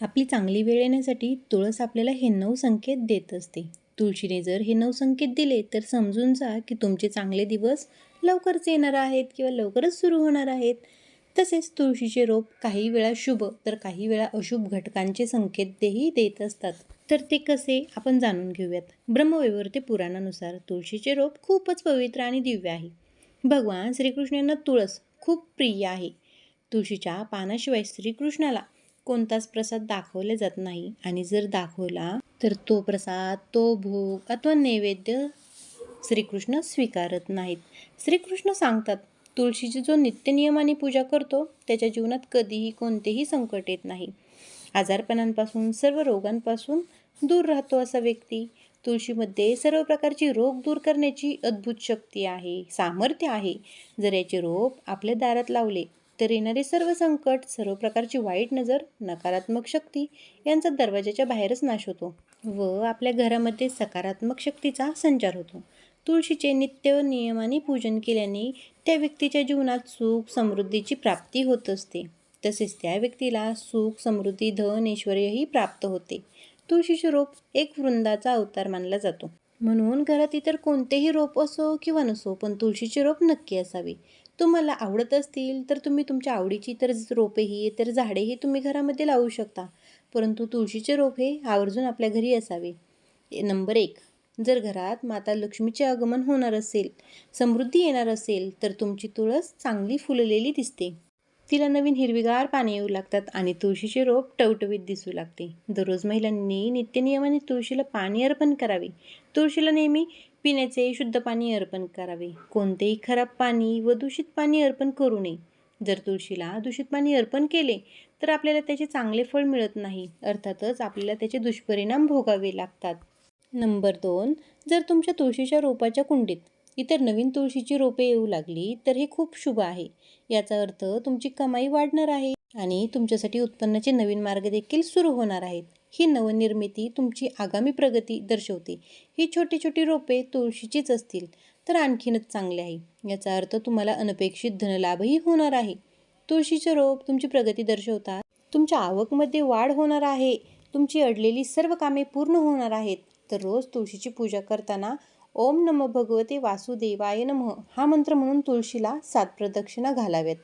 आपली चांगली वेळ येण्यासाठी तुळस आपल्याला हे नऊ संकेत देत असते. तुळशीने जर हे नऊ संकेत दिले तर समजून जा की तुमचे चांगले दिवस लवकरच येणार आहेत किंवा लवकरच सुरू होणार आहेत. तसेच तुळशीचे रोप काही वेळा शुभ तर काही वेळा अशुभ घटकांचे संकेत देही देत असतात. तर ते कसे आपण जाणून घेऊयात. ब्रह्मवैवर्ते पुराणानुसार तुळशीचे रोप खूपच पवित्र आणि दिव्य आहे. भगवान श्रीकृष्णांना तुळस खूप प्रिय आहे. तुळशीच्या पानाशिवाय श्रीकृष्णाला कोणताच प्रसाद दाखवले जात नाही. आणि जर दाखवला तर तो प्रसाद तो भोग अथवा नैवेद्य श्रीकृष्ण स्वीकारत नाहीत. श्रीकृष्ण सांगतात तुळशीची जो नित्यनियमाने पूजा करतो त्याच्या जीवनात कधीही कोणतेही संकट येत नाही. आजारपणांपासून सर्व रोगांपासून दूर राहतो असा व्यक्ती. तुळशीमध्ये सर्व प्रकारची रोग दूर करण्याची अद्भुत शक्ती आहे सामर्थ्य आहे. जर याचे रोप आपल्या दारात लावले तर येणारे सर्व संकट सर्व प्रकारची वाईट नजर नकारात्मक शक्ती यांचा दरवाजाच्या बाहेरच नाश होतो व आपल्या घरामध्ये सकारात्मक शक्तीचा संचार होतो. तुळशीचे नित्य नियमाने पूजन केल्याने त्या व्यक्तीच्या जीवनात सुख समृद्धीची प्राप्ती होत असते. तसेच त्या व्यक्तीला सुख समृद्धी धन ऐश्वर्यही प्राप्त होते. तुळशीचे रोप एक वृंदाचा अवतार मानला जातो. म्हणून घरात इतर कोणतेही रोप असो किंवा नसो पण तुळशीचे रोप नक्की असावे. तुम्हाला आवडत असतील तर तुम्ही तुमच्या आवडीची इतर रोपेही इतर झाडेही तुम्ही घरामध्ये लावू शकता. परंतु तुळशीचे रोप हे आवर्जून आपल्या घरी असावे. नंबर एक जर घरात माता लक्ष्मीचे आगमन होणार असेल समृद्धी येणार असेल तर तुमची तुळस चांगली फुललेली दिसते. तिला नवीन हिरवीगार पाने येऊ लागतात आणि तुळशीचे रोप टवटवीत दिसू लागते. दररोज महिलांनी नित्यनियमाने तुळशीला पाणी अर्पण करावे. तुळशीला नेहमी पिण्याचे शुद्ध पाणी अर्पण करावे. कोणतेही खराब पाणी व दूषित पाणी अर्पण करू नये. जर तुळशीला दूषित पाणी अर्पण केले तर आपल्याला त्याचे चांगले फळ मिळत नाही. अर्थातच आपल्याला त्याचे दुष्परिणाम भोगावे लागतात. नंबर दोन जर तुमच्या तुळशीच्या रोपाच्या कुंडीत इतर नवीन तुळशीची रोपे येऊ लागली तर हे खूप शुभ आहे. याचा अर्थ तुमची कमाई वाढणार आहे आणि तुमच्यासाठी उत्पन्नाचे नवीन मार्ग देखील सुरू होणार आहेत. ही नवनिर्मिती तुमची आगामी प्रगती दर्शवते. ही छोटी छोटी रोपे तुळशीचीच असतील तर आणखीनच चांगले आहे. याचा अर्थ तुम्हाला अनपेक्षित धनलाभही होणार आहे. तुळशीचे रोप तुमची प्रगती दर्शवतात. तुमच्या आवकमध्ये वाढ होणार आहे. तुमची अडलेली सर्व कामे पूर्ण होणार आहेत. तर रोज तुळशीची पूजा करताना ओम नम भगवते वासुदेवाय नम हा मंत्र म्हणून तुळशीला सात प्रदक्षिणा घालाव्यात.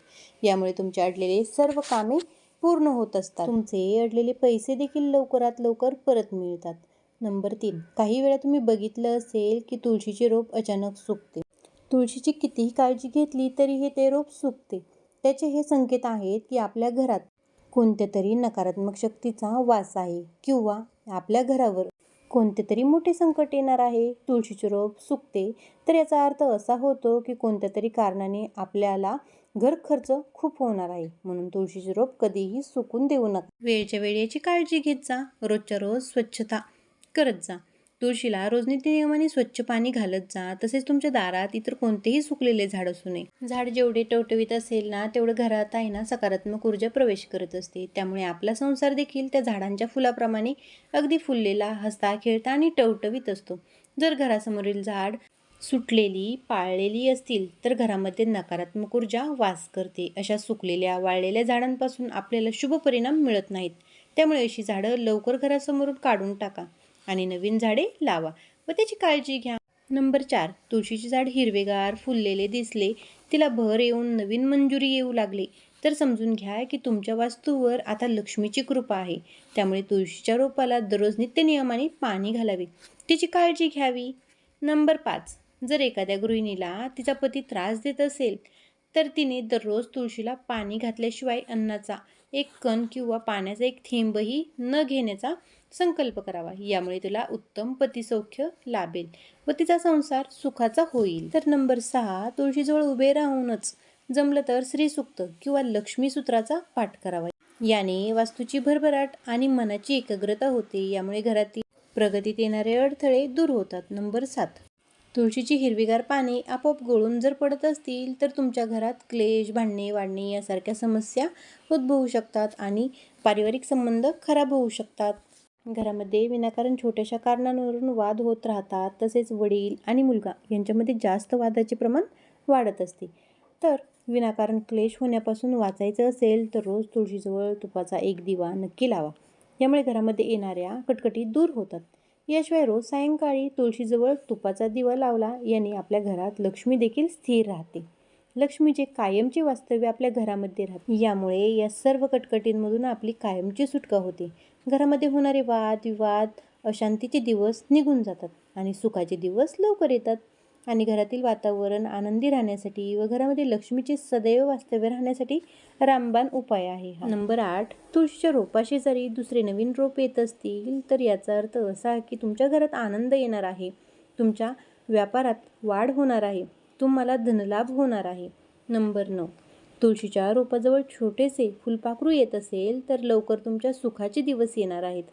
यामुळे तुमचे अडलेले सर्व कामे पूर्ण होत असतात. तुमचे अडलेले पैसे देखील लवकरात लवकर परत मिळतात. नंबर तीन. काही वेळा तुम्ही बघितलं असेल की तुळशीचे रोप अचानक सुकते. तुळशीची कितीही काळजी घेतली तरी हे ते रोप सुकते. त्याचे हे संकेत आहेत की आपल्या घरात कोणत्या तरी नकारात्मक शक्तीचा वास आहे किंवा आपल्या घरावर कोणते तरी मोठे संकट येणार आहे. तुळशीचे रोप सुकते तर याचा अर्थ असा होतो की कोणत्या तरी कारणाने आपल्याला घर खर्च खूप होणार आहे म्हणून तुळशीचे रोप कधीही सुकून देऊ नका. वेळच्या वेळेची याची काळजी घेत जा. रोजच्या रोज स्वच्छता करत जा. तुळशीला रोज नियमाने स्वच्छ पाणी घालत जा. तसेच तुमच्या दारात इतर कोणतेही सुकलेले झाड असू नये. झाड जेवढे टवटवीत असेल ना तेवढं घरात आहे ना सकारात्मक ऊर्जा प्रवेश करत असते. त्यामुळे आपला संसार देखील त्या झाडांच्या फुलाप्रमाणे अगदी फुललेला हसता खेळता आणि टवटवीत असतो. जर घरासमोरील झाड सुटलेली पाळलेली असतील तर घरामध्ये नकारात्मक ऊर्जा वास करते. अशा सुकलेल्या वाळलेल्या झाडांपासून आपल्याला शुभ परिणाम मिळत नाहीत. त्यामुळे अशी झाडं लवकर घरासमोरून काढून टाका आणि नवीन झाडे लावा व त्याची काळजी घ्या. नंबर चार तुळशीचे झाड हिरवेगार फुललेले दिसले तिला भर येऊन नवीन मंजुरी येऊ लागली. तर समजून घ्या की तुमच्या वास्तूवर आता लक्ष्मीची कृपा आहे. त्यामुळे तुळशीच्या रोपाला दररोज नित्यनियमाने पाणी घालावे. तिची काळजी घ्यावी. नंबर पाच जर एखाद्या गृहिणीला तिचा पती त्रास देत असेल तर तिने दररोज तुळशीला पाणी घातल्याशिवाय अन्नाचा एक कण किंवा पाण्याचा एक थेंबही न घेण्याचा संकल्प करावा. यामुळे तिला उत्तम पतिसौख्य लाभेल व तिचा संसार सुखाचा होईल. तर नंबर सहा तुळशीजवळ उभे राहूनच जमलं तर श्रीसुक्त किंवा लक्ष्मीसूत्राचा पाठ करावा. याने वास्तूची भरभराट आणि मनाची एकाग्रता होते. यामुळे घरातील प्रगतीत येणारे अडथळे दूर होतात. नंबर सात तुळशीची हिरवीगार पाने आपोआप गळून जर पडत असतील तर तुमच्या घरात क्लेश भांडणे वाढणे यासारख्या समस्या उद्भवू शकतात आणि पारिवारिक संबंध खराब होऊ शकतात. घरामध्ये विनाकारण छोट्याशा कारणांवरून वाद होत राहतात तसेच वडील आणि मुलगा यांच्यामध्ये जास्त वादाचे प्रमाण वाढत असते. तर विनाकारण क्लेश होण्यापासून वाचायचं असेल तर रोज तुळशीजवळ तुपाचा एक दिवा नक्की लावा. यामुळे घरामध्ये येणाऱ्या कटकटी दूर होतात. याशिवाय रोज सायंकाळी तुळशीजवळ तुपाचा दिवा लावला याने आपल्या घरात लक्ष्मी देखील स्थिर राहते. लक्ष्मीचे कायमचे वास्तव्य आपल्या घरामध्ये राहते. यामुळे या सर्व कटकटींमधून आपली कायमची सुटका होते. घरामध्ये होणारे वाद विवाद अशांतीचे दिवस निघून जातात आणि सुखाचे दिवस लवकर येतात. आणि घरातील वातावरण आनंदी राहण्यासाठी व घरामध्ये लक्ष्मीचे सदैव वास्तव्य राहण्यासाठी रामबाण उपाय आहे नंबर आठ तुळशीच्या रोपाशी जरी दुसरे नवीन रोप येत असतील तर याचा अर्थ असा की तुमच्या घरात आनंद येणार आहे. तुमच्या व्यापारात वाढ होणार आहे. तुम्हाला धनलाभ होणार आहे. नंबर नऊ तुळशीच्या रोपाजवळ छोटेसे फुलपाखरू येत असेल तर लवकर तुमच्या सुखाचे दिवस येणार आहेत.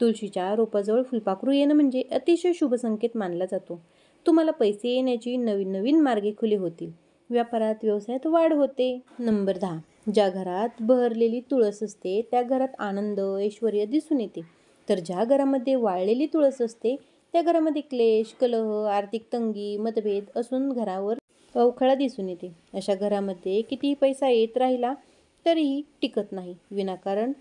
तुळशीच्या रोपाजवळ फुलपाखरू येणं म्हणजे अतिशय शुभ संकेत मानला जातो. तुम्हाला पैसे येण्याची नवीन नवीन मार्गे खुले होतील. व्यापारात व्यवसायात वाढ होते. नंबर दहा. ज्या घरात बहरलेली तुळस असते त्या घरात आनंद ऐश्वर दिसून येते. तर ज्या घरामध्ये वाळलेली तुळस असते त्या घरामध्ये क्लेश कलह आर्थिक तंगी मतभेद असून घरावर अवखळा दिसून येते. अशा घरामध्ये कितीही पैसा येत राहिला तरीही टिकत नाही. विनाकारण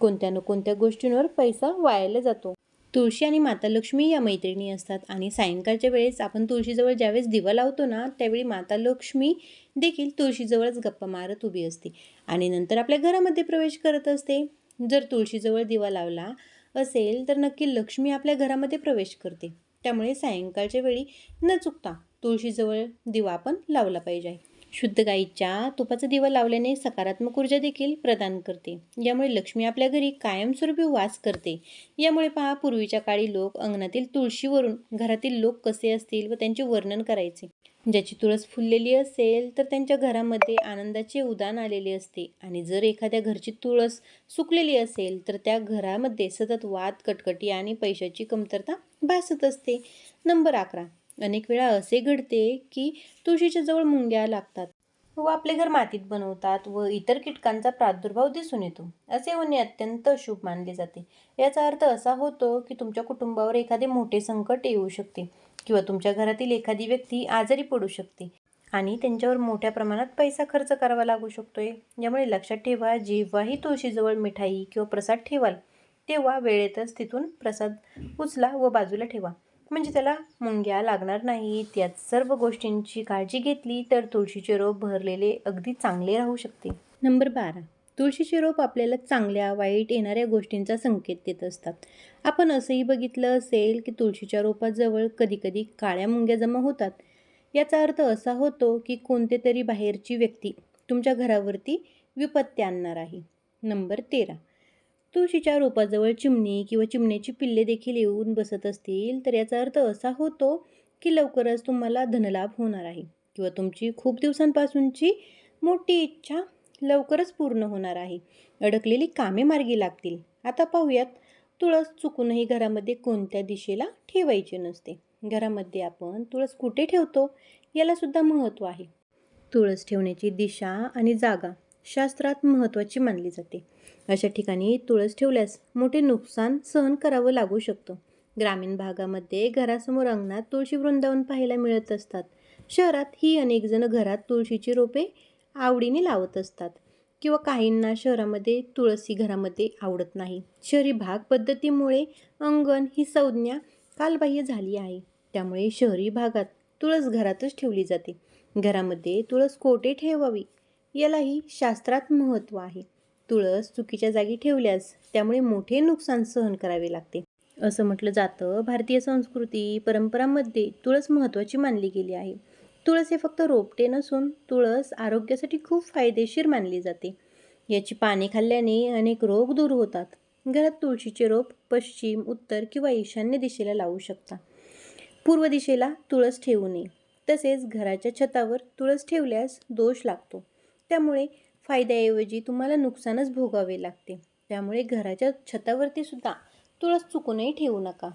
कोणत्या न कोणत्या गोष्टींवर पैसा वायाला जातो. तुळशी आणि माता लक्ष्मी या मैत्रिणी असतात. आणि सायंकाळच्या वेळेस आपण तुळशीजवळ ज्यावेळेस दिवा लावतो ना त्यावेळी माता लक्ष्मी देखील तुळशीजवळच गप्पा मारत उभी असते. आणि नंतर आपल्या घरामध्ये प्रवेश करत असते. जर तुळशीजवळ दिवा लावला असेल तर नक्की लक्ष्मी आपल्या घरामध्ये प्रवेश करते. त्यामुळे सायंकाळच्या वेळी न चुकता तुळशीजवळ दिवा आपण लावला पाहिजे. शुद्ध गाईच्या तुपाचं दिवा लावल्याने सकारात्मक ऊर्जा देखील प्रदान करते. यामुळे लक्ष्मी आपल्या घरी कायमस्वरूपी वास करते. यामुळे पहा पूर्वीच्या काळी लोक अंगणातील तुळशीवरून घरातील लोक कसे असतील व त्यांचे वर्णन करायचे. ज्याची तुळस फुललेली असेल तर त्यांच्या घरामध्ये आनंदाचे उदान आलेले असते. आणि जर एखाद्या घरची तुळस सुकलेली असेल तर त्या घरामध्ये सतत वाद कटकटी आणि पैशाची कमतरता भासत असते. नंबर अकरा. अनेक वेळा असे घडते की तुळशीच्या जवळ मुंग्या लागतात. व आपले घर मातीत बनवतात व इतर कीटकांचा प्रादुर्भाव दिसून येतो. असे होणे अत्यंत शुभ मानले जाते. याचा अर्थ असा होतो की तुमच्या कुटुंबावर एखादे मोठे संकट येऊ शकते किंवा तुमच्या घरातील एखादी व्यक्ती आजारी पडू शकते आणि त्यांच्यावर मोठ्या प्रमाणात पैसा खर्च करावा लागू शकतोय. यामुळे लक्षात ठेवा जेव्हाही तुळशीजवळ मिठाई किंवा प्रसाद ठेवाल तेव्हा वेळेतच तिथून प्रसाद उचला व बाजूला ठेवा. म्हणजे त्याला मुंग्या लागणार नाहीत यात सर्व गोष्टींची काळजी घेतली तर तुळशीचे रोप भरलेले अगदी चांगले राहू शकते. नंबर बारा. तुळशीचे रोप आपल्याला चांगल्या वाईट येणाऱ्या गोष्टींचा संकेत देत असतात. आपण असंही बघितलं असेल की तुळशीच्या रोपाजवळ कधीकधी काळ्या मुंग्या जमा होतात. याचा अर्थ असा होतो की कोणते तरी बाहेरची व्यक्ती तुमच्या घरावरती विपत्ती आणणार आहे. नंबर तेरा. तुळशीच्या रोपाजवळ चिमणी किंवा चिमण्याची पिल्ले देखील येऊन बसत असतील तर याचा अर्थ असा होतो की लवकरच तुम्हाला धनलाभ होणार आहे किंवा तुमची खूप दिवसांपासूनची मोठी इच्छा लवकरच पूर्ण होणार आहे. अडकलेली कामे मार्गी लागतील. आता पाहूयात तुळस चुकूनही घरामध्ये कोणत्या दिशेला ठेवायची नसते. घरामध्ये आपण तुळस कुठे ठेवतो यालासुद्धा महत्त्व आहे. तुळस ठेवण्याची दिशा आणि जागा शास्त्रात महत्त्वाची मानली जाते. अशा ठिकाणी तुळस ठेवल्यास मोठे नुकसान सहन करावं लागू शकतं. ग्रामीण भागामध्ये घरासमोर अंगणात तुळशी वृंदावन पाहायला मिळत असतात. शहरात ही अनेकजणं घरात तुळशीची रोपे आवडीने लावत असतात किंवा काहींना शहरामध्ये तुळसी घरामध्ये आवडत नाही. शहरी भाग पद्धतीमुळे अंगण ही संज्ञा कालबाह्य झाली आहे. त्यामुळे शहरी भागात तुळस घरातच ठेवली जाते. घरामध्ये तुळस कोठे ठेवावी? यालाही शास्त्रात महत्त्व आहे. तुळस चुकीच्या जागी ठेवल्यास त्यामुळे मोठे नुकसान सहन करावे लागते. असं म्हटलं जातं. भारतीय संस्कृती परंपरांमध्ये तुळस महत्त्वाची मानली गेली आहे. तुळस हे फक्त रोपटे नसून तुळस आरोग्यासाठी खूप फायदेशीर मानली जाते. याची पाने खाल्ल्याने अनेक रोग दूर होतात. घरात तुळशीचे रोप पश्चिम उत्तर किंवा ईशान्य दिशेला लावू शकता. पूर्व दिशेला तुळस ठेवू नये. तसेच घराच्या छतावर तुळस ठेवल्यास दोष लागतो. त्यामुळे फायद्याऐवजी तुम्हाला नुकसानच भोगावे लागते. त्यामुळे घराच्या छतावरती सुद्धा तुळस चुकूनही ठेवू नका.